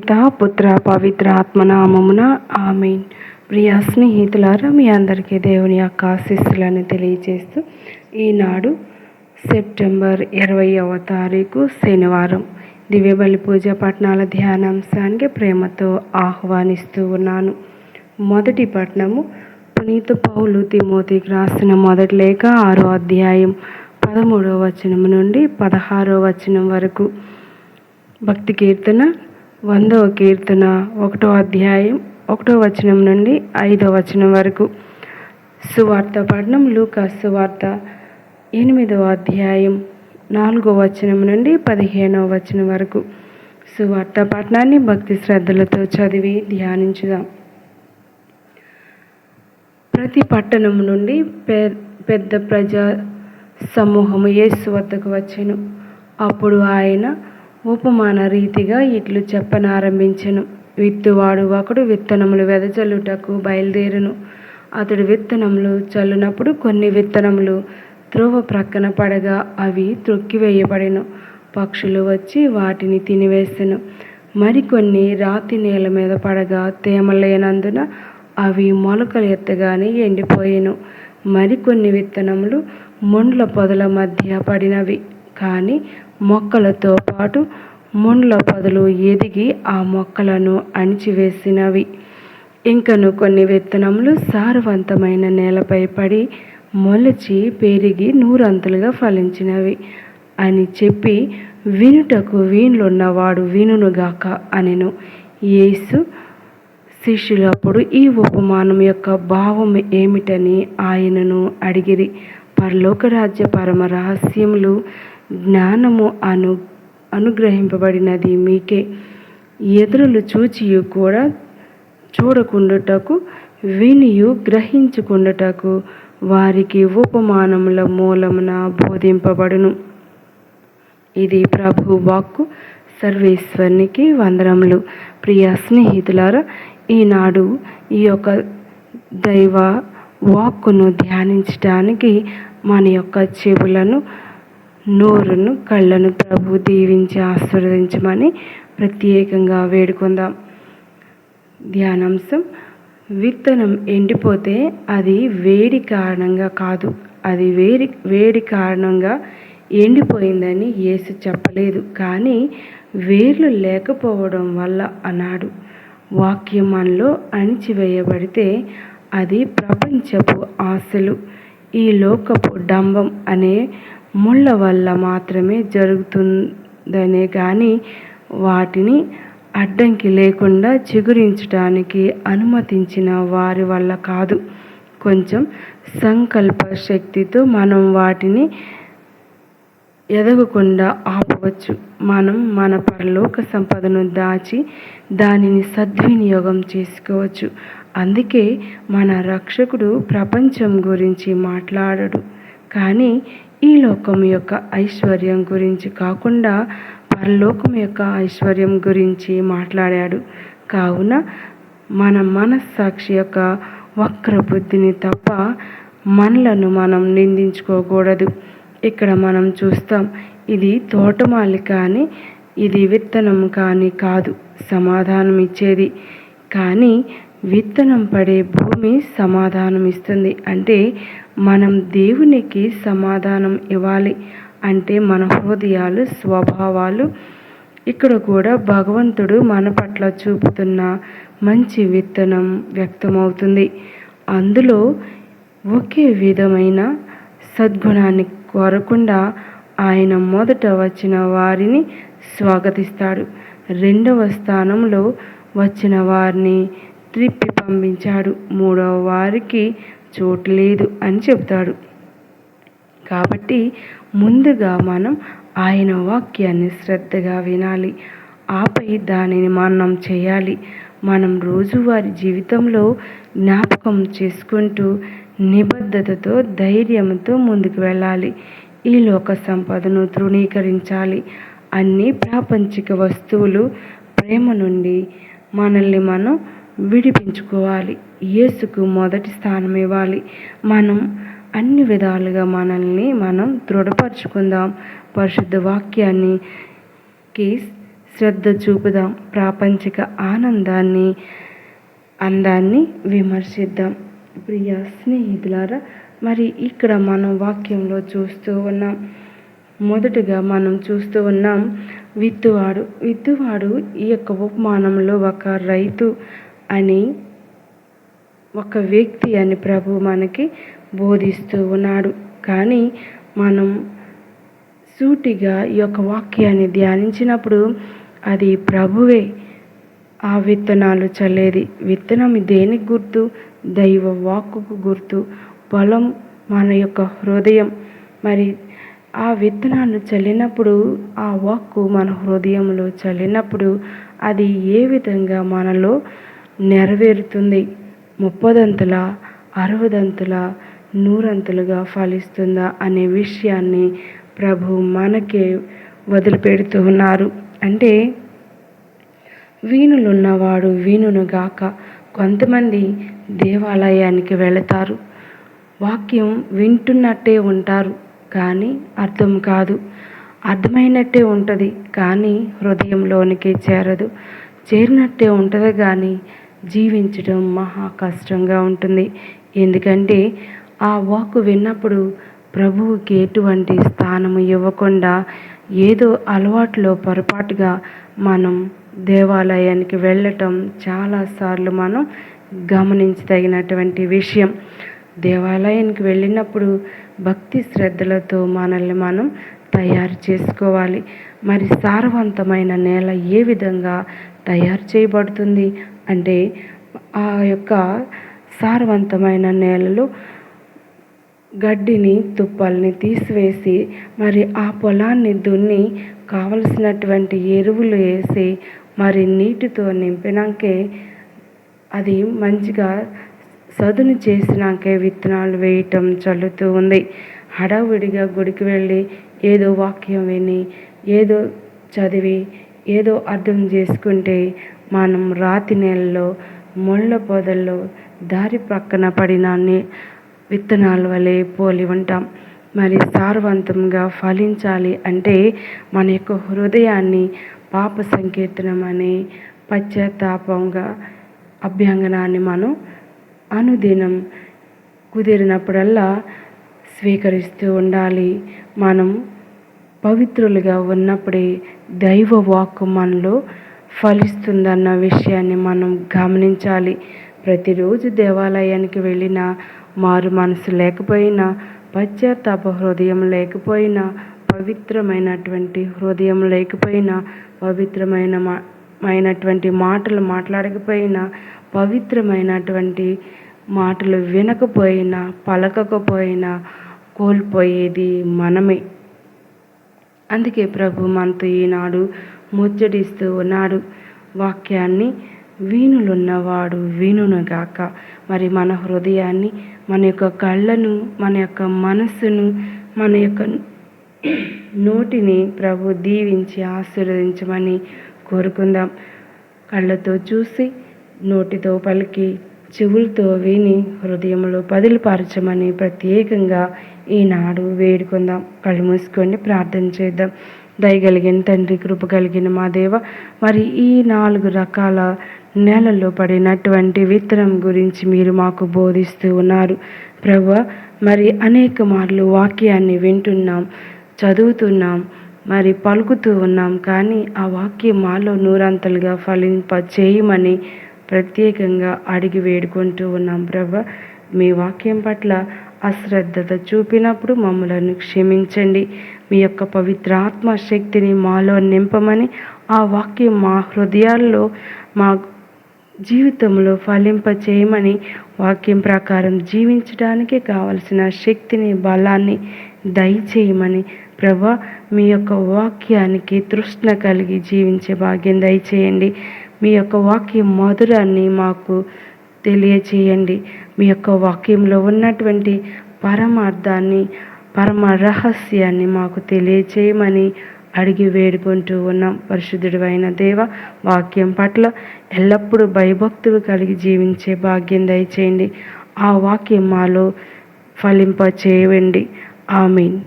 పిత పుత్ర పవిత్ర ఆత్మనామమున ఆమెన్. ప్రియ స్నేహితులారా మీ అందరికీ దేవుని యొక్క ఆశీస్సులను తెలియజేస్తూ ఈనాడు సెప్టెంబర్ ఇరవైవ తారీఖు శనివారం దివ్యబలి పూజ పట్టణాల ధ్యానాంశానికి ప్రేమతో ఆహ్వానిస్తూ ఉన్నాను. మొదటి పట్టణము పునీత పౌలు తిమోతికి రాసిన మొదటి లేఖ ఆరో అధ్యాయం పదమూడవ వచనం నుండి పదహారో వచనం వరకు. భక్తి కీర్తన వందవ కీర్తన ఒకటో అధ్యాయం ఒకటో వచనం నుండి ఐదో వచనం వరకు. సువార్త పఠనం లూకా సువార్త ఎనిమిదవ అధ్యాయం నాలుగో వచనం నుండి పదిహేనవ వచనం వరకు. సువార్త పఠనాన్ని భక్తి శ్రద్ధలతో చదివి ధ్యానించుదాం. ప్రతి పట్టణం నుండి పెద్ద ప్రజా సమూహము యేసు వద్దకు వచ్చెను. అప్పుడు ఆయన ఉపమాన రీతిగా ఇట్లు చెప్పనారంభించెను. విత్తువాడు ఒకడు విత్తనములు వెదజల్లుటకు బయలుదేరును. అతడు విత్తనములు చల్లునప్పుడు కొన్ని విత్తనములు త్రోవ ప్రక్కన పడగా అవి త్రొక్కివేయబడెను. పక్షులు వచ్చి వాటిని తినివేసెను. మరికొన్ని రాతి నేల మీద పడగా తేమ లేనందున అవి మొలకలు ఎత్తగానే ఎండిపోయెను. మరికొన్ని విత్తనములు ముండ్ల పొదల మధ్య పడినవి. కానీ మొక్కలతో పాటు ముండ్ల పొదలు ఎదిగి ఆ మొక్కలను అణిచివేసినవి. ఇంకను కొన్ని విత్తనములు సారవంతమైన నేలపై పడి మొలచి పెరిగి నూరంతులుగా ఫలించినవి అని చెప్పి వినుటకు వీణులున్నవాడు వినుగాక అనెను. యేసు శిష్యులు అప్పుడు ఈ ఉపమానం యొక్క భావం ఏమిటని ఆయనను అడిగిరి. పరలోక రాజ్య పరమ రహస్యములు జ్ఞానము అను అనుగ్రహింపబడినది. మీకే ఎదురులు చూచియు కూడా చూడకుండుటకు వినియు గ్రహించుకుండుటకు వారికి ఉపమానముల మూలమున బోధింపబడును. ఇది ప్రభు వాక్కు సర్వేశ్వరునికి వందనములు. ప్రియ స్నేహితులారా ఈనాడు ఈ యొక్క దైవ వాక్కును ధ్యానించడానికి మన యొక్క చెవులను నోరును కళ్ళను ప్రభు దీవించి ఆశీర్వదించమని ప్రత్యేకంగా వేడుకుందాం. ధ్యానాంశం విత్తనం ఎండిపోతే అది వేడి కారణంగా కాదు అది వేడి వేడి కారణంగా ఎండిపోయిందని యేసు చెప్పలేదు కానీ వేర్లు లేకపోవడం వల్ల అన్నాడు. వాక్యం మనలో అణిచివేయబడితే అది ప్రపంచపు ఆశలు ఈ లోకపు డంబం అనే ముళ్ళ వల్ల మాత్రమే జరుగుతుందనే కానీ వాటిని అడ్డంకి లేకుండా చిగురించడానికి అనుమతించిన వారి వల్ల కాదు. కొంచెం సంకల్ప శక్తితో మనం వాటిని ఎదగకుండా ఆపవచ్చు. మనం మన పరలోక సంపదను దాచి దానిని సద్వినియోగం చేసుకోవచ్చు. అందుకే మన రక్షకుడు ప్రపంచం గురించి మాట్లాడడు. కానీ ఈ లోకం యొక్క ఐశ్వర్యం గురించి కాకుండా పరలోకం యొక్క ఐశ్వర్యం గురించి మాట్లాడాడు. కావున మన మనస్సాక్షి యొక్క వక్ర బుద్ధిని తప్ప మనలను మనం నిందించుకోకూడదు. ఇక్కడ మనం చూస్తాం ఇది తోటమాలి కానీ ఇది విత్తనం కానీ కాదు సమాధానం ఇచ్చేది కానీ విత్తనం పడే భూమి సమాధానం ఇస్తుంది. అంటే మనం దేవునికి సమాధానం ఇవ్వాలి అంటే మన హృదయాలు స్వభావాలు. ఇక్కడ కూడా భగవంతుడు మన పట్ల చూపుతున్న మంచి విత్తనం వ్యక్తమవుతుంది. అందులో ఒకే విధమైన సద్గుణాన్ని కోరకుండా ఆయన మొదట వచ్చిన వారిని స్వాగతిస్తాడు. రెండవ స్థానంలో వచ్చిన వారిని త్రిప్పి పంపించాడు. మూడవ వారికి చోటు లేదు అని చెబుతాడు. కాబట్టి ముందుగా మనం ఆయన వాక్యాన్ని శ్రద్ధగా వినాలి. ఆపై దానిని మనం చేయాలి. మనం రోజువారి జీవితంలో జ్ఞాపకం చేసుకుంటూ నిబద్ధతతో ధైర్యంతో ముందుకు వెళ్ళాలి. ఈ లోక సంపదను తృణీకరించాలి. అన్ని ప్రాపంచిక వస్తువులు ప్రేమ నుండి మనల్ని మనం విడిపించుకోవాలి. యేసుకు మొదటి స్థానం ఇవ్వాలి. మనం అన్ని విధాలుగా మనల్ని మనం దృఢపరచుకుందాం. పరిశుద్ధ వాక్యాన్ని శ్రద్ధ చూపుదాం. ప్రాపంచిక ఆనందాన్ని అందాన్ని విమర్శిద్దాం. ప్రియ స్నేహితులారా మరి ఇక్కడ మనం వాక్యంలో చూస్తూ ఉన్నాం. మొదటగా మనం చూస్తూ ఉన్నాం విత్తువాడు. విత్తువాడు ఈ యొక్క ఉపమానంలో ఒక రైతు అని ఒక వ్యక్తి అని ప్రభు మనకి బోధిస్తూ ఉన్నాడు. కానీ మనం సూటిగా ఈ యొక్క వాక్యాన్ని ధ్యానించినప్పుడు అది ప్రభువే ఆ విత్తనాలు చల్లేది. విత్తనం దేనికి గుర్తు? దైవ వాక్కుకు గుర్తు. పొలం మన యొక్క హృదయం. మరి ఆ విత్తనాలు చల్లినప్పుడు ఆ వాక్కు మన హృదయంలో చల్లినప్పుడు అది ఏ విధంగా మనలో నెరవేరుతుంది. ముప్పదంతుల అరవదంతుల నూరంతులుగా ఫలిస్తుందా అనే విషయాన్ని ప్రభు మనకే వదిలిపెడుతూ ఉన్నారు. అంటే వీణులున్నవాడు వీణునుగాక కొంతమంది దేవాలయానికి వెళతారు. వాక్యం వింటున్నట్టే ఉంటారు కానీ అర్థం కాదు. అర్థమైనట్టే ఉంటుంది కానీ హృదయంలోనికి చేరదు. చేరినట్టే ఉంటుంది కానీ జీవించడం మహా కష్టంగా ఉంటుంది. ఎందుకంటే ఆ వాక్ విన్నప్పుడు ప్రభువుకి ఎటువంటి స్థానము ఇవ్వకుండా ఏదో అలవాట్లో పొరపాటుగా మనం దేవాలయానికి వెళ్ళటం చాలాసార్లు మనం గమనించదగినటువంటి విషయం. దేవాలయానికి వెళ్ళినప్పుడు భక్తి శ్రద్ధలతో మనల్ని మనం తయారు చేసుకోవాలి. మరి సారవంతమైన నేల ఏ విధంగా తయారు చేయబడుతుంది? అంటే ఆ యొక్క సారవంతమైన నేలలో గడ్డిని తుప్పల్ని తీసివేసి మరి ఆ పొలాన్ని దున్ని కావలసినటువంటి ఎరువులు వేసి మరి నీటితో నింపినాకే అది మంచిగా సదును చేసినాకే విత్తనాలు వేయటం చల్లుతూ ఉంది. హడావుడిగా గుడికి వెళ్ళి ఏదో వాక్యం విని ఏదో చదివి ఏదో అర్థం చేసుకుంటే మనం రాతి నెలలో ముళ్ళ పొదల్లో దారి పక్కన పడిన విత్తనాల వలె పోలి ఉంటాం. మరి సారవంతంగా ఫలించాలి అంటే మన యొక్క హృదయాన్ని పాప సంకీర్తనం అనే పశ్చాత్తాపంగా అభ్యంగనాన్ని మనం అనుదినం కుదిరినప్పుడల్లా స్వీకరిస్తూ ఉండాలి. మనం పవిత్రులుగా ఉన్నప్పుడే దైవ వాక్కు మనలో ఫలిస్తుందన్న విషయాన్ని మనం గమనించాలి. ప్రతిరోజు దేవాలయానికి వెళ్ళిన మారు మనసు లేకపోయినా పశ్చాత్తాప హృదయం లేకపోయినా పవిత్రమైనటువంటి హృదయం లేకపోయినా పవిత్రమైన మైనటువంటి మాటలు మాట్లాడకపోయినా పవిత్రమైనటువంటి మాటలు వినకపోయినా పలకకపోయినా కోల్పోయేది మనమే. అందుకే ప్రభు మనతో ఈనాడు ముచ్చటిస్తూ ఉన్నాడు. వాక్యాన్ని వీణులున్నవాడు వీణునుగాక. మరి మన హృదయాన్ని మన యొక్క కళ్ళను మన యొక్క మనస్సును మన యొక్క నోటిని ప్రభు దీవించి ఆశీర్వదించమని కోరుకుందాం. కళ్ళతో చూసి నోటితో పలికి చెవులతో విని హృదయంలో పదిలిపరచమని ప్రత్యేకంగా ఈనాడు వేడుకుందాం. కళ్ళు మూసుకొని ప్రార్థన చేద్దాం. దయగలిగిన తండ్రి కృప కలిగిన మా దేవ మరి ఈ నాలుగు రకాల నేలల్లో పడినటువంటి విత్తనం గురించి మీరు మాకు బోధిస్తూ ఉన్నారు. ప్రభు మరి అనేక మార్లు వాక్యాన్ని వింటున్నాం చదువుతున్నాం మరి పలుకుతూ ఉన్నాం కానీ ఆ వాక్యం మాలో నూరంతలుగా ఫలింప చేయమని ప్రత్యేకంగా అడిగి వేడుకుంటూ ఉన్నాం ప్రభ. మీ వాక్యం పట్ల అశ్రద్ధత చూపినప్పుడు మమ్మలను క్షమించండి. మీ యొక్క పవిత్ర ఆత్మశక్తిని మాలో నింపమని ఆ వాక్యం మా హృదయాల్లో మా జీవితంలో ఫలింప చేయమని వాక్యం ప్రకారం జీవించడానికి కావలసిన శక్తిని బలాన్ని దయచేయమని ప్రభా మీ యొక్క వాక్యానికి తృష్ణ కలిగి జీవించే భాగ్యం దయచేయండి. మీ యొక్క వాక్యం మధురాన్ని మాకు తెలియచేయండి. మీ యొక్క వాక్యంలో ఉన్నటువంటి పరమార్థాన్ని పరమ రహస్యాన్ని మాకు తెలియచేయమని అడిగి వేడుకుంటూ ఉన్నాం. పరిశుద్ధుడు అయిన దేవ వాక్యం పట్ల ఎల్లప్పుడూ భయభక్తులు కలిగి జీవించే భాగ్యం దయచేయండి. ఆ వాక్యం మాలో ఫలింప చేయండి ఆమెన్.